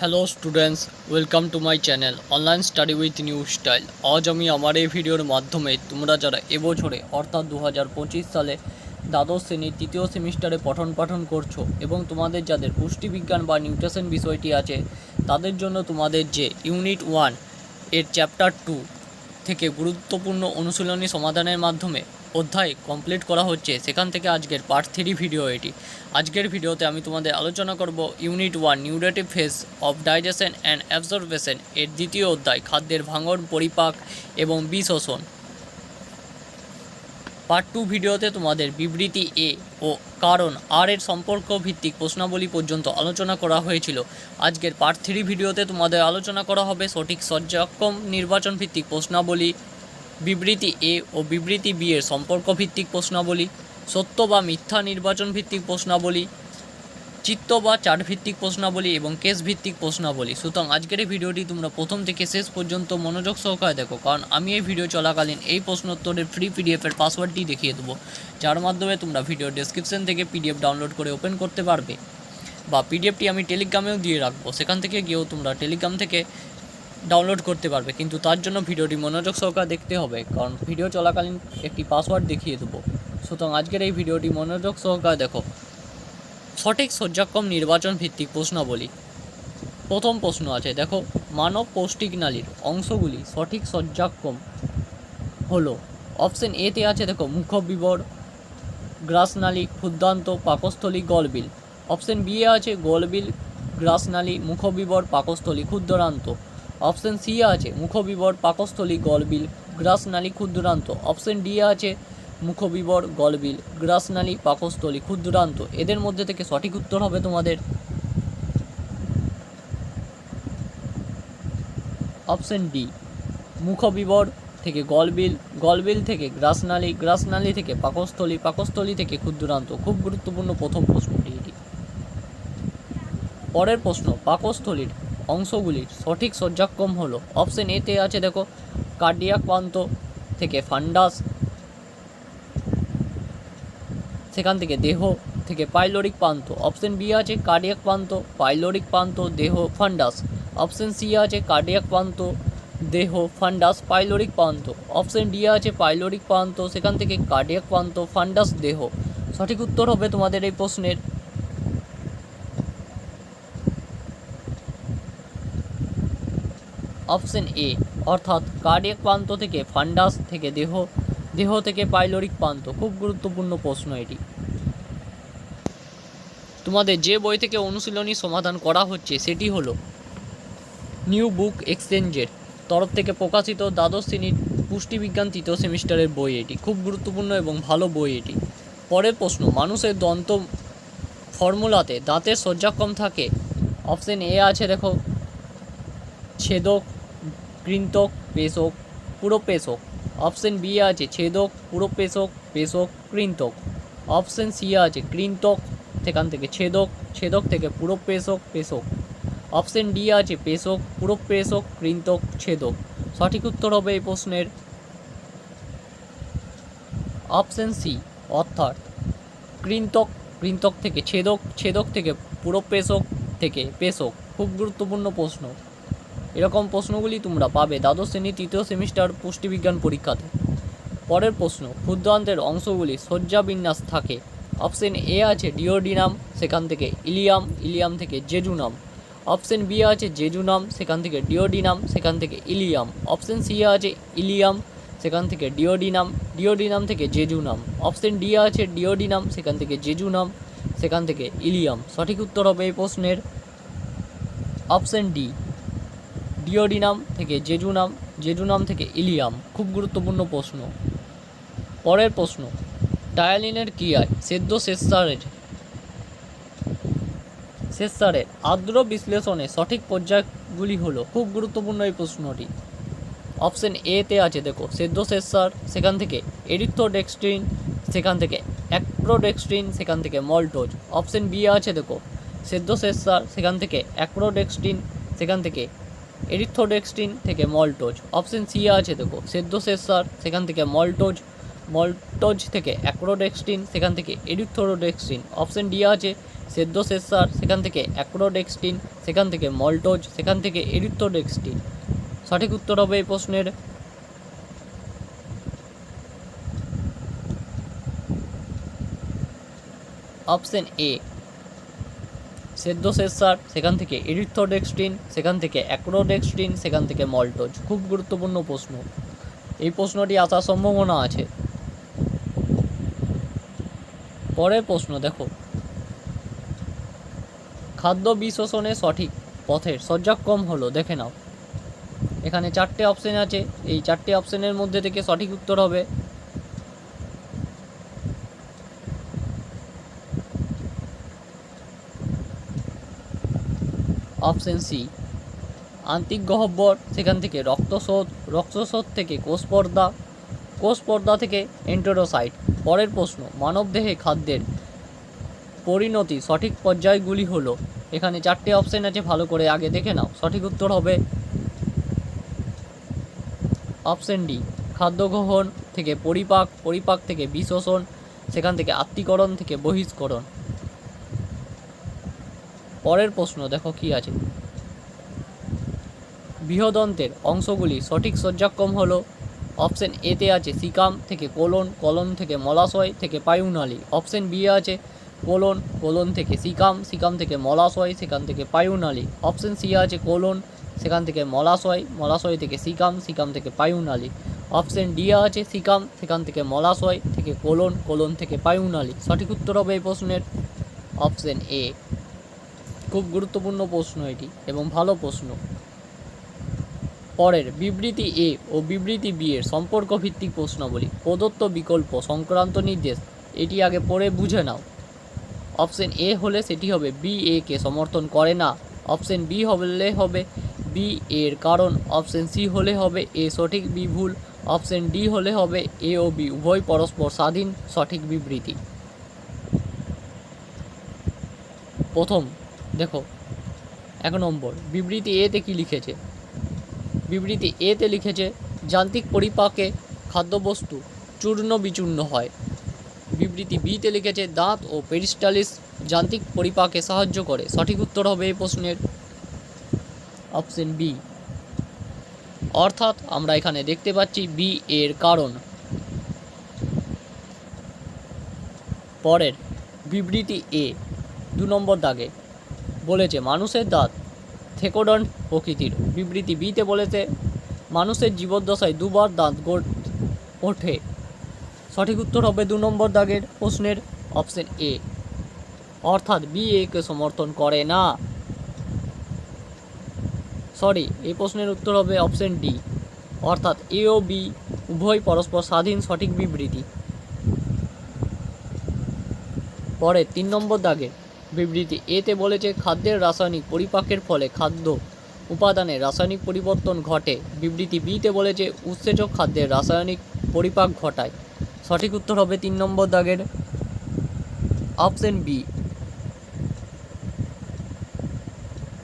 Hello students welcome to my channel online study with new style আজ আমি আমার এই ভিডিওর মাধ্যমে তোমরা যারা এবছরে, অর্থাৎ দু হাজার পঁচিশ সালে দ্বাদশ শ্রেণির তৃতীয় সেমিস্টারে পঠন পাঠন করছ এবং তোমাদের যাদের পুষ্টিবিজ্ঞান বা নিউট্রিশন বিষয়টি আছে, তাদের জন্য তোমাদের যে ইউনিট ওয়ানের চ্যাপ্টার টু থেকে গুরুত্বপূর্ণ অনুশীলনী সমাধানের মাধ্যমে অধ্যায় কমপ্লিট করা হচ্ছে, সেখান থেকে আজকের পার্ট থ্রি ভিডিও এটি। আজকের ভিডিওতে আমি তোমাদের আলোচনা করব unit one nutritive phase of digestion and absorption এর দ্বিতীয় অধ্যায়, খাদ্যের ভাঙন, পরিপাক এবং বিশোষণ। পার্ট টু ভিডিওতে তোমাদের বিবৃতি এ ও কারণ আর এর সম্পর্ক ভিত্তিক প্রশ্নাবলী পর্যন্ত আলোচনা করা হয়েছিল। আজকের পার্ট থ্রি ভিডিওতে তোমাদের আলোচনা করা হবে সঠিক সজ্জাক্রম নির্বাচন ভিত্তিক প্রশ্নাবলী বিবৃতি এ ও বিবৃতি বি এর সম্পর্ক ভিত্তিক প্রশ্নাবলী, সত্য বা মিথ্যা নির্বাচন ভিত্তিক প্রশ্নাবলী, চিত্ত বা চার্ট ভিত্তিক প্রশ্নাবলী এবং কেস ভিত্তিক প্রশ্নাবলী। সুতরাং আজকের এই ভিডিওটি তোমরা প্রথম থেকে শেষ পর্যন্ত মনোযোগ সহকারে দেখো, কারণ আমি এই ভিডিও চলাকালীন এই প্রশ্নোত্তরের ফ্রি পিডিএফের পাসওয়ার্ডটি দেখিয়ে দেবো, যার মাধ্যমে তোমরা ভিডিও ডেসক্রিপশন থেকে পিডিএফ ডাউনলোড করে ওপেন করতে পারবে। বা পিডিএফটি আমি টেলিগ্রামেও দিয়ে রাখব, সেখান থেকে গিয়েও তোমরা টেলিগ্রাম থেকে ডাউনলোড করতে পারবে। কিন্তু তার জন্য ভিডিওটি মনোযোগ সহকারে দেখতে হবে, কারণ ভিডিও চলাকালীন একটি পাসওয়ার্ড দেখিয়ে দেবো। সুতরাং আজকের এই ভিডিওটি মনোযোগ সহকারে দেখো। সঠিক সজ্জাক্রম নির্বাচন ভিত্তিক প্রশ্নাবলী। প্রথম প্রশ্ন আছে, দেখো, মানব পৌষ্টিক নালীর অংশগুলি সঠিক সজ্জাক্রম হলো। অপশন এতে আছে, দেখো, মুখবিবর, গ্রাসনালী, ক্ষুদ্রান্ত, পাকস্থলী, গলবিল। অপশন বি এ আছে, গলবিল, গ্রাসনালী, মুখবিবর, পাকস্থলী, ক্ষুদ্রান্ত। অপশন সি আছে মুখবিবর পাকস্থলী গলবিল, গ্রাসনালী ক্ষুদ্রান্ত। অপশন ডি আছে মুখবিবর গলবিল, গ্রাসনালী পাকস্থলী ক্ষুদ্রান্ত। এদের মধ্যে থেকে সঠিক উত্তর হবে তোমাদের। অপশন ডি, মুখবিবর থেকে গলবিল গলবিল থেকে গ্রাসনালী গ্রাসনালী থেকে পাকস্থলী পাকস্থলী থেকে ক্ষুদ্রান্ত। খুব গুরুত্বপূর্ণ প্রথম প্রশ্নটি এটি। পরের প্রশ্ন, পাকস্থলীর অংশগুলির সঠিক সজ্জাক্রম হলো অপশন এতে আছে দেখো কার্ডিয়াক প্রান্ত থেকে ফান্ডাস সেখান থেকে দেহ থেকে পাইলোরিক প্রান্ত অপশন বি আছে কার্ডিয়াক প্রান্ত পাইলোরিক প্রান্ত দেহ ফান্ডাস অপশন সি আছে কার্ডিয়াক প্রান্ত দেহ ফান্ডাস পাইলোরিক প্রান্ত অপশন ডি আছে পাইলোরিক প্রান্ত সেখান থেকে কার্ডিয়াক প্রান্ত ফান্ডাস দেহ। সঠিক উত্তর হবে তোমাদের এই প্রশ্নের। অপশন এ, অর্থাৎ কার্ডিয়াক প্রান্ত থেকে ফান্ডাস থেকে দেহ দেহ থেকে পাইলোরিক প্রান্ত। খুব গুরুত্বপূর্ণ প্রশ্ন এটি। তোমাদের যে বই থেকে অনুশীলনী সমাধান করা হচ্ছে, সেটি হলো নিউ বুক এক্সচেঞ্জের তরফ থেকে প্রকাশিত দ্বাদশ শ্রেণির পুষ্টিবিজ্ঞান তৃতীয় সেমিস্টারের বই এটি। খুব গুরুত্বপূর্ণ এবং ভালো বই এটি। পরের প্রশ্ন, মানুষের দন্ত ফর্মুলাতে দাঁতের সজ্জাক্রম থাকে? অপশন এ আছে, দেখো, ছেদক কৃন্তক পেশক পুরো পেশক অপশন বি আছে ছেদক পুরো পেশক কৃন্তক অপশন সি আছে কৃন্তক সেখান থেকে ছেদক ছেদক থেকে পুরো পেশক অপশন ডি আছে পেশক পুরো পেশক কৃন্তক ছেদক সঠিক উত্তর হবে এই প্রশ্নের। অপশন সি অর্থাৎ কৃন্তক কৃন্তক থেকে ছেদক ছেদক থেকে পুরো পেশক থেকে পেশক খুব গুরুত্বপূর্ণ প্রশ্ন। এরকম প্রশ্নগুলি তোমরা পাবে দ্বাদশ শ্রেণি তৃতীয় সেমিস্টার পুষ্টিবিজ্ঞান পরীক্ষাতে। পরের প্রশ্ন, ক্ষুদ্রান্তের অংশগুলি সজ্জা বিন্যাস থাকে। অপশন এ আছে ডিওডিনাম, সেখান থেকে ইলিয়াম ইলিয়াম থেকে জেজুনাম। অপশন বি আছে জেজুনাম, সেখান থেকে ডিওডিনাম, সেখান থেকে ইলিয়াম। অপশন সি আছে ইলিয়াম, সেখান থেকে ডিওডিনাম ডিওডিনাম থেকে জেজুনাম। অপশন ডি আছে ডিওডিনাম, সেখান থেকে জেজুনাম, সেখান থেকে ইলিয়াম। সঠিক উত্তর হবে এই প্রশ্নের। অপশন ডি ডিওডিনাম থেকে জেজুনাম জেজুনাম থেকে ইলিয়াম, খুব গুরুত্বপূর্ণ প্রশ্ন। পরের প্রশ্ন, ডায়ালিনের ক্রিয়ায় সেদ্ধ শেষসারের শেষসারের আর্দ্র বিশ্লেষণে সঠিক পর্যায়গুলি হলো, খুব গুরুত্বপূর্ণ এই প্রশ্নটি। অপশন এতে আছে, দেখো, সেদ্ধ শেষসার সেখান থেকে এরিথ্রোডেক্সট্রিন, সেখান থেকে অ্যাক্রোডেক্সট্রিন, সেখান থেকে মল্টোজ। অপশন বি আছে, দেখো, সেদ্ধ শেষসার সেখান থেকে অ্যাক্রোডেক্সট্রিন, সেখান থেকে এরিথ্রোডেক্সট্রিন থেকে মল্টোজ অপশন সি আছে দেখো সেদ্ধ শেষসার সেখান থেকে মল্টোজ মল্টোজ থেকে অ্যাক্রোডেক্সট্রিন সেখান থেকে এরিথ্রোডেক্সট্রিন অপশন ডি আছে সেদ্দ সেসার সেখান থেকে অ্যাক্রোডেক্সটিন সেখান থেকে মল্টোজ সেখান থেকে এরিথ্রোডেক্সটিন সঠিক উত্তর হবে এই প্রশ্নের। অপশন এ সেদ্দ সেসার সেখান থেকে এরিথ্রোডেক্সটিন সেখান থেকে অ্যাক্রোডেক্সটিন, সেখান থেকে মল্টোজ। খুব গুরুত্বপূর্ণ প্রশ্ন। এই প্রশ্নটি আসার সম্ভাবনা আছে। পরের প্রশ্ন, দেখো। খাদ্য বিশোষণে সঠিক পথের সজ্জাক্রম হলো, দেখে নাও। এখানে চারটে অপশন আছে। এই চারটে অপশনের মধ্যে থেকে সঠিক উত্তর হবে। Option C. আন্তিক গহ্বর সেখান থেকে রক্তশোধ রক্তশোধ থেকে কোষ পর্দা কোষ পর্দা থেকে এন্টেরোসাইট পরের প্রশ্ন মানবদেহে খাদ্যের পরিণতি সঠিক পর্যায়গুলি হলো। এখানে চারটে অপশন আছে, ভালো করে আগে দেখে নাও। সঠিক উত্তর হবে অপশন ডি, খাদ্য গ্রহণ থেকে পরিপাক পরিপাক থেকে বিশোষণ সেখান থেকে আত্মীকরণ থেকে বহিষ্করণ। পরের প্রশ্ন, দেখো কি আছে। বৃহদন্তের অংশগুলি সঠিক সজ্জাক্রম হলো অপশন এতে আছে সিকাম থেকে কোলন কলন থেকে মলাশয় থেকে পায়ুনালী অপশন বি আছে কোলন কোলন থেকে সিকাম সিকাম থেকে মলাশয়, সেখান থেকে পায়ুনালী অপশন সি আছে কোলন, সেখান থেকে মলাশয় মলাশয় থেকে সিকাম সিকাম থেকে পায়ুনালী অপশন ডি আছে সিকাম, সেখান থেকে মলাশয় থেকে কোলন কোলন থেকে পায়ুনালী সঠিক উত্তর হবে এই প্রশ্নের। অপশন এ খুব গুরুত্বপূর্ণ প্রশ্ন এটি এবং ভালো প্রশ্ন। পরের, বিবৃতি এ ও বিবৃতি বি এর সম্পর্ক ভিত্তিক প্রশ্নাবলী, প্রদত্ত বিকল্প, সংক্রান্ত নির্দেশ, এটি আগে পড়ে বুঝে নাও। অপশন এ হলে সেটি হবে বি এ কে সমর্থন করে না। অপশন বি হলে হবে বি এর কারণ। অপশন সি হলে হবে এ সঠিক বি ভুল। অপশন ডি হলে হবে এ ও বি উভয় পরস্পর স্বাধীন, সঠিক বিবৃতি। প্রথম দেখো, এক নম্বর, বিবৃতি এতে কি লিখেছে? বিবৃতি এতে লিখেছে, যান্ত্রিক পরিপাকে খাদ্যবস্তু চূর্ণ বিচূর্ণ হয়। বিবৃতি বিতে লিখেছে, দাঁত ও পেরিস্টালিস যান্ত্রিক পরিপাকে সাহায্য করে। সঠিক উত্তর হবে এই প্রশ্নের অপশন বি অর্থাৎ আমরা এখানে দেখতে পাচ্ছি বি এর কারণ। পরের, বিবৃতি এ দু নম্বর দাগে বলেছে, মানুষের দাঁত থেকোডন প্রকৃতির। বিবৃতি বিতে বলেছে, মানুষের জীবদ্দশায় দুবার দাঁত গড়- ওঠে। সঠিক উত্তর হবে দু নম্বর দাগের প্রশ্নের অপশন এ। অর্থাৎ বি একে সমর্থন করে না। সরি এই প্রশ্নের উত্তর হবে অপশন ডি। অর্থাৎ এ ও বি উভয় পরস্পর স্বাধীন, সঠিক বিবৃতি। পরে তিন নম্বর দাগে বিবৃতি। এতে বলেছে, খাদ্যের রাসায়নিক পরিপাকের ফলে খাদ্য উপাদানে রাসায়নিক পরিবর্তন ঘটে। বিবৃতি বিতে বলেছে, উৎসেচক খাদ্যের রাসায়নিক পরিপাক ঘটায়। সঠিক উত্তর হবে তিন নম্বর দাগের অপশন বি।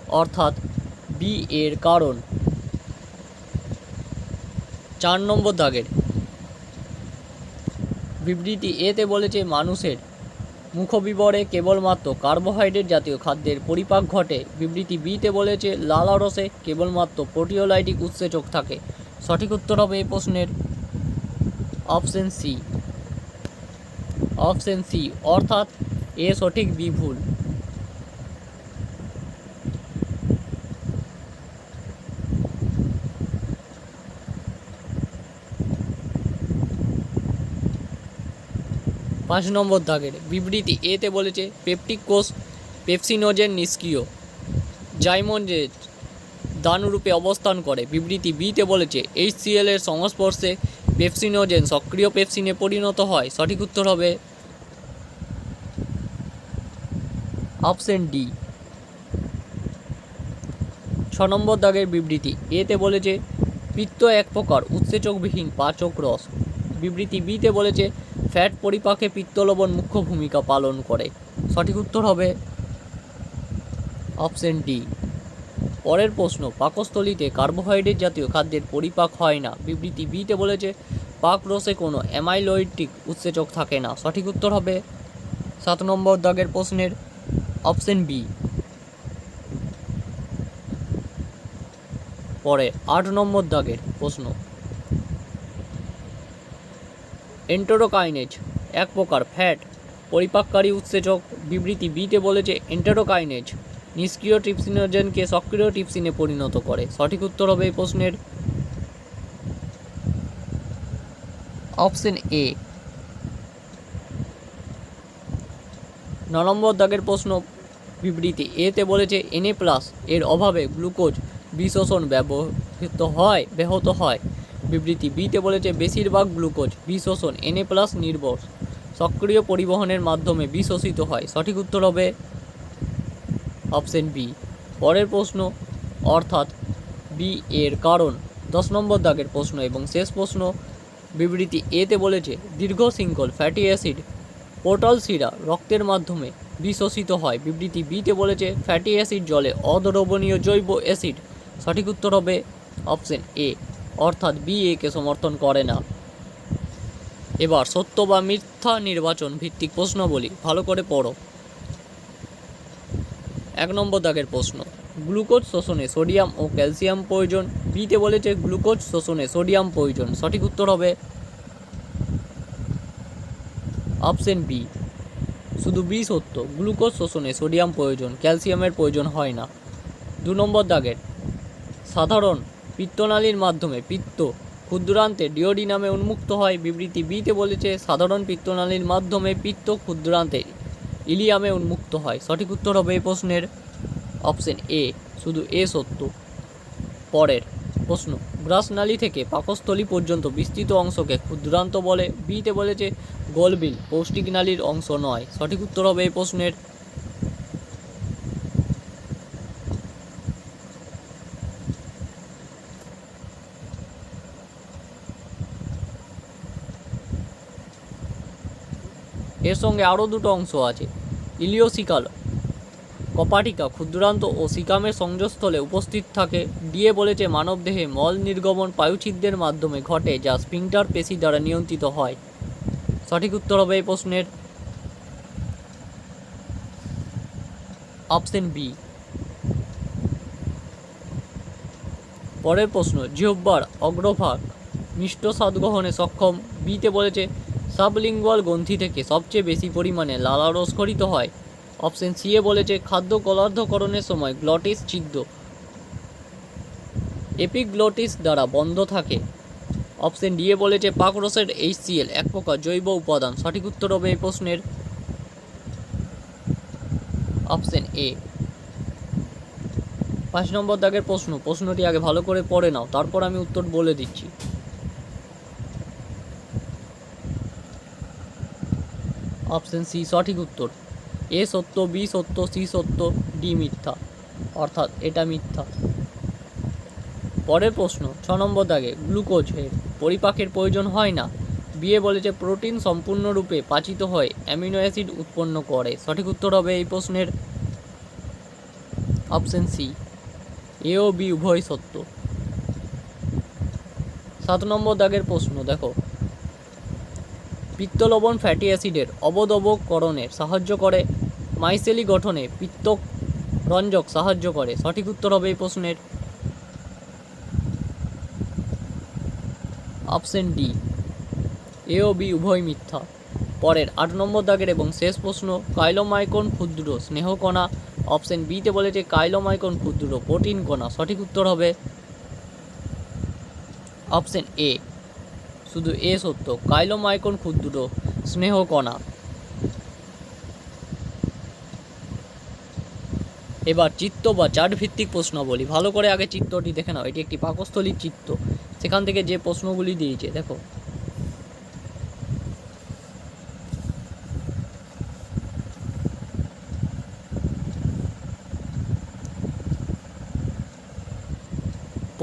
অর্থাৎ বি এর কারণ। চার নম্বর দাগের। বিবৃতি এতে বলেছে, মানুষের মুখবিবরে কেবলমাত্র কার্বোহাইড্রেট জাতীয় খাদ্যের পরিপাক ঘটে। বিবৃতি বিতে বলেছে, লাল আরসে কেবলমাত্র প্রোটিওলাইটিক উৎসেচক থাকে। সঠিক উত্তর হবে এই প্রশ্নের অপশন সি। অপশন সি, অর্থাৎ এ সঠিক বি ভুল পাঁচ নম্বর দাগের বিবৃতি এতে বলেছে, পেপটিক কোষ পেপসিনোজেন নিষ্ক্রিয়। জাইমোজেট দানুরূপে অবস্থান করে। বিবৃতি বিতে বলেছে এইচসিএল এর সংস্পর্শে পেপসিনোজেন সক্রিয় পেপসিনে পরিণত হয়। সঠিক উত্তর হবে অপশন ডি। ছ নম্বর দাগের বিবৃতি এতে বলেছে, পিত্ত এক প্রকার উৎসেচকবিহীন পাচক রস। বিবৃতি বিতে বলেছে ফ্যাট পরিপাকে পিত্তলবণ মুখ্য ভূমিকা পালন করে। সঠিক উত্তর হবে অপশন ডি। পরের প্রশ্ন, পাকস্থলীতে কার্বোহাইড্রেট জাতীয় খাদ্যের পরিপাক হয় না। বিবৃতি বিতে বলেছে, পাক রসে কোনো অ্যামাইলয়েডটিক উৎসেচক থাকে না। সঠিক উত্তর হবে সাত নম্বর দাগের প্রশ্নের অপশন বি পরে আট নম্বর দাগের প্রশ্ন এন্টেরোকাইনেজ এক প্রকার ফ্যাট পরিপাককারী উৎসেচক, বিবৃতি বিতে বলেছে এন্টেরোকাইনেজ নিষ্ক্রিয় ট্রিপসিনোজেনকে সক্রিয় ট্রিপসিনে পরিণত করে। সঠিক উত্তর হবে এই প্রশ্নের অপশন এ ন নম্বর দাগের প্রশ্ন, বিবৃতি এতে বলেছে এনএ প্লাস এর অভাবে গ্লুকোজ বিশোষণ ব্যবহৃত হয়, ব্যাহত হয়। বিবৃতি বিতে বলেছে, বেশিরভাগ গ্লুকোজ বিশোষণ এনএ প্লাস নির্ভর, সক্রিয় পরিবহনের মাধ্যমে বিশোষিত হয়। সঠিক উত্তর হবে অপশন বি পরের প্রশ্ন, অর্থাৎ বি এর কারণ, দশ নম্বর দাগের প্রশ্ন এবং শেষ প্রশ্ন। বিবৃতি এতে বলেছে, দীর্ঘ শৃঙ্খল ফ্যাটি অ্যাসিড পোর্টাল শিরা, রক্তের মাধ্যমে বিশোষিত হয়। বিবৃতি বিতে বলেছে ফ্যাটি অ্যাসিড জলে অদ্রবণীয় জৈব অ্যাসিড সঠিক উত্তর হবে অপশন এ অর্থাৎ বি একে সমর্থন করে না। এবার সত্য বা মিথ্যা নির্বাচন ভিত্তিক প্রশ্ন বলি ভালো করে পড়ো। এক নম্বর দাগের প্রশ্ন, গ্লুকোজ শোষণে সোডিয়াম ও ক্যালসিয়াম প্রয়োজন। বিতে বলেছে গ্লুকোজ শোষণে সোডিয়াম প্রয়োজন। সঠিক উত্তর হবে অপশন বি, শুধু বি সত্য, গ্লুকোজ শোষণে সোডিয়াম প্রয়োজন, ক্যালসিয়ামের প্রয়োজন হয় না। দু নম্বর দাগের, সাধারণ পিত্তনালীর মাধ্যমে পিত্ত ক্ষুদ্রান্তে ডিওডি নামে উন্মুক্ত হয়। বিবৃতি বিতে বলেছে, সাধারণ পিত্তনালীর মাধ্যমে পিত্ত ক্ষুদ্রান্তে ইলিয়ামে উন্মুক্ত হয়। সঠিক উত্তর হবে এই প্রশ্নের অপশন এ শুধু এ সত্য। পরের প্রশ্ন গ্রাসনালী থেকে পাকস্থলী পর্যন্ত বিস্তৃত অংশকে ক্ষুদ্রান্ত বলে। বিতে বলেছে, গোলবিল পৌষ্টিক নালীর অংশ নয়। সঠিক উত্তর হবে এই প্রশ্নের এর সঙ্গে আরও দুটো অংশ আছে, ইলিওসিকাল। কপাটিকা ক্ষুদ্রান্ত ও সিকামের সংযোগস্থলে উপস্থিত থাকে। ডিএ বলেছে, মানবদেহে মল নির্গমন পায়ুছিদ্রের মাধ্যমে ঘটে, যা স্পিংটার পেশি দ্বারা নিয়ন্ত্রিত হয়। সঠিক উত্তর হবে এই প্রশ্নের অপশন বি। পরের প্রশ্ন, জিহ্বার অগ্রভাগ মিষ্ট স্বাদ গ্রহণে সক্ষম। বিতে বলেছে সাবলিঙ্গুয়াল গ্রন্থি থেকে সবচেয়ে বেশি পরিমাণে লালারস খরিত হয়। অপশন সি এ বলেছে, খাদ্য কলার্ধকরণের সময় গ্লটিস ছিদ্র এপিগ্লটিস দ্বারা বন্ধ থাকে। অপশন ডি এ বলেছে, পাকরসের এইচসিএল, এক প্রকার জৈব উপাদান। সঠিক উত্তর হবে এই প্রশ্নের অপশন এ। পাঁচ নম্বর দাগের প্রশ্ন। প্রশ্নটি আগে ভালো করে পড়ে নাও, তারপর আমি উত্তর বলে দিচ্ছি। অপশন সি, সঠিক উত্তর। এ সত্য, বি সত্য, সি সত্য, ডি মিথ্যা। অর্থাৎ এটা মিথ্যা। পরের প্রশ্ন, ছ নম্বর দাগে গ্লুকোজের পরিপাকের প্রয়োজন হয় না। বিয়ে বলেছে প্রোটিন সম্পূর্ণরূপে পাচিত হয়ে অ্যামিনো অ্যাসিড উৎপন্ন করে। সঠিক উত্তর হবে এই প্রশ্নের অপশন সি। এ ও বি উভয় সত্য। সাত নম্বর দাগের প্রশ্ন, দেখো। পিত্তলবণ ফ্যাটি অ্যাসিডের অবদবকরণে সাহায্য করে। মাইসেলি গঠনে পিত্ত রঞ্জক সাহায্য করে। সঠিক উত্তর হবে এই প্রশ্নের। অপশন ডি, এ ও বি উভয় মিথ্যা। পরের আট নম্বর দাগের এবং শেষ প্রশ্ন, কাইলোমাইকন ক্ষুদ্র স্নেহকণা অপশন বিতে বলেছে, কাইলোমাইকন ক্ষুদ্র প্রোটিন কণা। সঠিক উত্তর হবে অপশন এ শুধু এ সত্য কাইলো মাইকন কাইলোমাইকন ক্ষুদ্র স্নেহকণা এবার চিত্ত বা চাট ভিত্তিক বলি ভালো করে আগে চিত্রটি দেখে নাও, এটি একটি পাকস্থলীর চিত্ত। সেখান থেকে যে প্রশ্নগুলি দিয়েছে, দেখো।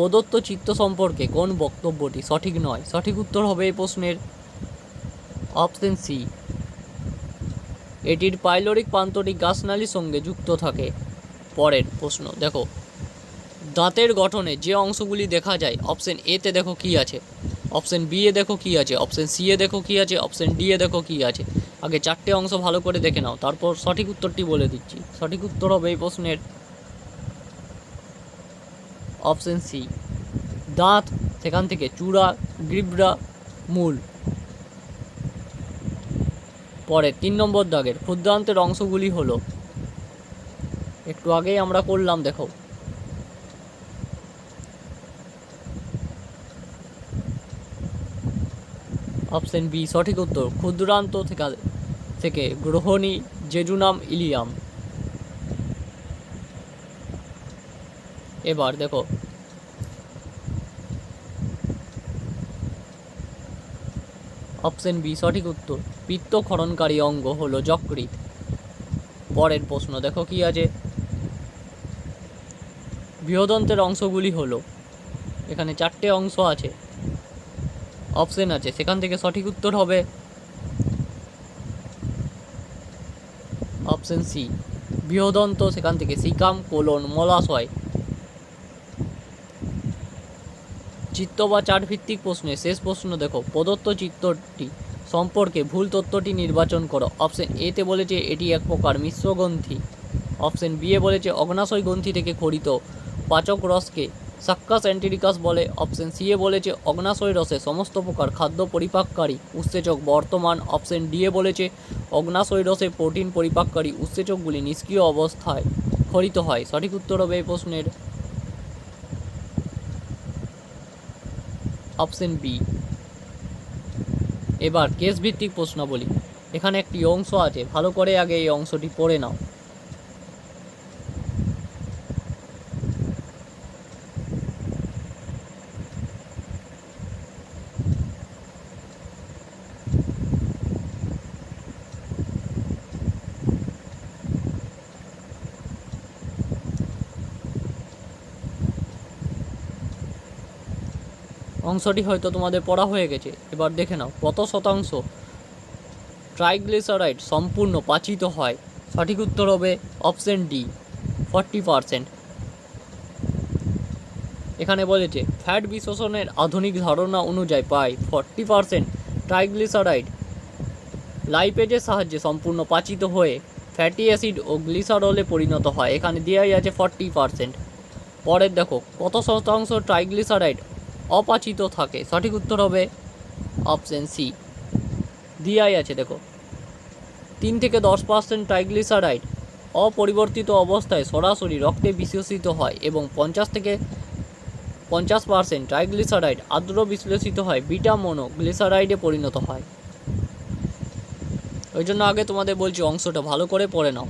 প্রদত্ত চিত্ত সম্পর্কে কোন বক্তব্যটি সঠিক নয়? সঠিক উত্তর হবে এই প্রশ্নের অপশন সি। এটির পাইলোরিক প্রান্তটি গাছনালীর সঙ্গে যুক্ত থাকে। পরের প্রশ্ন, দেখো, দাঁতের গঠনে যে অংশগুলি দেখা যায়, অপশন এতে দেখো কি আছে, অপশন বি এ দেখো কি আছে, অপশন সি এ দেখো কি আছে, অপশন ডি এ দেখো কি আছে। আগে চারটে অংশ ভালো করে দেখে নাও, তারপর সঠিক উত্তরটি বলে দিচ্ছি। সঠিক উত্তর হবে এই প্রশ্নের অপশন সি। দাঁত, সেখান থেকে চূড়া গ্রিবরা মূল। পরে তিন নম্বর দাগের ক্ষুদ্রান্তের অংশগুলি হলো, একটু আগেই আমরা করলাম, দেখো। অপশন বি, সঠিক উত্তর, ক্ষুদ্রান্ত থেকে থেকে গ্রহণী জেজুনাম ইলিয়াম। এবার দেখো। অপশন বি সঠিক উত্তর। পিত্ত ক্ষরণকারী অঙ্গ হলো যকৃৎ। পরের প্রশ্ন, দেখো কি আছে? বৃহদন্তের অংশগুলি হলো। এখানে চারটে অংশ আছে। অপশন আছে, সেখান থেকে সঠিক উত্তর হবে। অপশন সি বৃহদন্ত, সেখান থেকে সিকাম, কোলন, মলাশয়। চিত্ত বা চার্ট ভিত্তিক প্রশ্নে শেষ প্রশ্ন দেখো। প্রদত্ত চিত্রটি সম্পর্কে ভুল তথ্যটি নির্বাচন করো। অপশন এতে বলেছে এটি এক প্রকার মিশ্র গ্রন্থি। অপশন বি এ বলেছে অগ্নাশয় গ্রন্থি থেকে খরিত পাচক রসকে সাক্কাস অ্যান্টিরিকাস বলে। অপশন সি এ বলেছে অগ্নাশয় রসে সমস্ত প্রকার খাদ্য পরিপাককারী উৎসেচক বর্তমান। অপশন ডি এ বলেছে অগ্নাশয় রসে প্রোটিন পরিপাককারী উৎসেচকগুলি নিষ্ক্রিয় অবস্থায় খরিত হয়। সঠিক উত্তর হবে এই প্রশ্নের অপশন বি। এবার কেস ভিত্তিক প্রশ্নাবলী। এখানে একটি অংশ আছে, ভালো করে আগে এই অংশটি পড়ে নাও। অংশটি হয়তো তোমাদের পড়া হয়ে গেছে। এবার দেখে নাও, কত শতাংশ? ট্রাইগ্লিসারাইড সম্পূর্ণ পাচিত হয়। সঠিক উত্তর হবে অপশন ডি, ফর্টি পারসেন্ট। এখানে বলেছে, ফ্যাট বিশোষণের আধুনিক ধারণা অনুযায়ী প্রায় ফর্টি পারসেন্ট ট্রাইগ্লিসারাইড লাইপেজের সাহায্যে সম্পূর্ণ পাচিত হয়ে ফ্যাটি অ্যাসিড ও গ্লিসারলে পরিণত হয়। এখানে দেওয়াই আছে ফর্টি পারসেন্ট। পরের দেখো, কত শতাংশ ট্রাইগ্লিসারাইড অপাচিত থাকে। সঠিক উত্তর হবে অপশন সি। দিয়াই আছে, দেখো। তিন থেকে দশ পার্সেন্ট ট্রাইগ্লিসারাইড অপরিবর্তিত অবস্থায় সরাসরি রক্তে বিশ্লেষিত হয় এবং পঞ্চাশ থেকে পঞ্চাশ পার্সেন্ট ট্রাইগ্লিসারাইড আর্দ্র বিশ্লেষিত হয় বিটা মোনো গ্লিসারাইডে পরিণত হয়। ওই জন্য আগে তোমাদের বলছি অংশটা ভালো করে পড়ে নাও।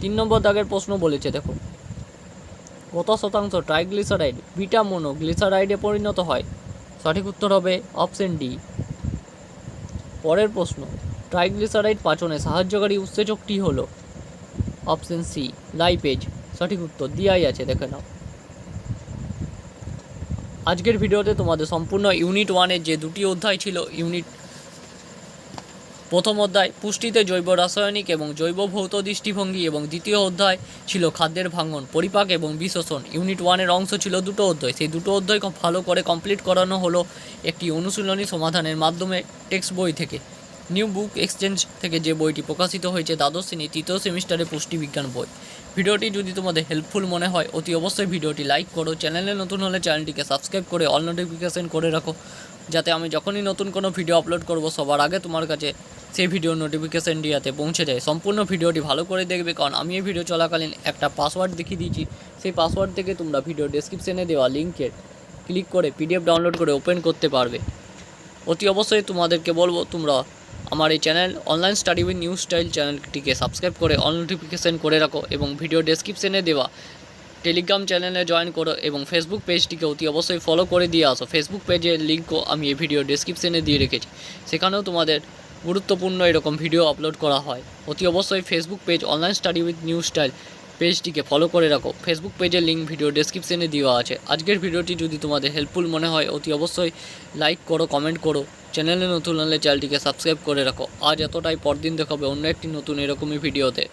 তিন নম্বর দাগের প্রশ্ন বলেছে, দেখো। কত শতাংশ ট্রাইগ্লিসারাইড বিটা মোনো গ্লিসারাইডে পরিণত হয়। সঠিক উত্তর হবে অপশন ডি। পরের প্রশ্ন, ট্রাইগ্লিসারাইড পাচনে সাহায্যকারী উৎসেচকটি হলো? Option C, lipase. সঠিক উত্তর দিয়াই আছে, দেখে নাও। আজকের ভিডিওতে তোমাদের সম্পূর্ণ ইউনিট ওয়ানের যে দুটি অধ্যায় ছিল, ইউনিট প্রথম অধ্যায়, পুষ্টিতে জৈব রাসায়নিক এবং জৈব ভৌত দৃষ্টিভঙ্গি এবং দ্বিতীয় অধ্যায় ছিল খাদ্যের ভাঙন, পরিপাক এবং বিশোষণ ইউনিট ওয়ানের অংশ ছিল দুটো অধ্যায়। সেই দুটো অধ্যায় ভালো করে কমপ্লিট করানো হলো একটি অনুশীলনী সমাধানের মাধ্যমে টেক্সট বই থেকে। নিউ বুক এক্সচেঞ্জ থেকে যে বইটি প্রকাশিত হয়েছে দ্বাদশ শ্রেণি, তৃতীয় সেমিস্টারে পুষ্টিবিজ্ঞান বই। ভিডিওটি যদি তোমাদের হেল্পফুল মনে হয়, অতি অবশ্যই ভিডিওটি লাইক করো। চ্যানেলে নতুন হলে চ্যানেলটিকে সাবস্ক্রাইব করে অল নোটিফিকেশন করে রাখো, যাতে আমি যখনই নতুন কোনো ভিডিও আপলোড করব, সবার আগে তোমার কাছে সেই ভিডিও নোটিফিকেশানটি যাতে পৌঁছে যায়। সম্পূর্ণ ভিডিওটি ভালো করে দেখবে, কারণ আমি এই ভিডিও চলাকালীন একটা পাসওয়ার্ড দেখিয়ে দিয়েছি। সেই পাসওয়ার্ড থেকে তোমরা ভিডিও ডেসক্রিপশনে দেওয়া লিঙ্কের ক্লিক করে পিডিএফ ডাউনলোড করে ওপেন করতে পারবে। অতি অবশ্যই তোমাদেরকে বলব, তোমরা আমার এই channel online study with news style চ্যানেলটিকে সাবস্ক্রাইব করে অল নোটিফিকেশান করে রাখো এবং ভিডিও ডেসক্রিপশনে দেওয়া টেলিগ্রাম চ্যানেলে জয়েন করো এবং ফেসবুক পেজটিকে অতি অবশ্যই ফলো করে দিয়ে আসো। ফেসবুক পেজের লিঙ্কও আমি এই ভিডিও ডেসক্রিপশনে দিয়ে রেখেছি। সেখানেও তোমাদের গুরুত্বপূর্ণ এরকম ভিডিও আপলোড করা হয়। অতি অবশ্যই Facebook page online study with new style পেজটিকে ফলো করে রাখো। ফেসবুক পেজের লিঙ্ক ভিডিও ডেসক্রিপশনে দেওয়া আছে। আজকের ভিডিওটি যদি তোমাদের হেল্পফুল মনে হয়, অতি অবশ্যই লাইক করো কমেন্ট করো। চ্যানেলে নতুন হলে চ্যানেলটিকে সাবস্ক্রাইব করে রাখো। আজ এতটাই, পরদিন দেখাবে অন্য একটি নতুন এরকমই ভিডিওতে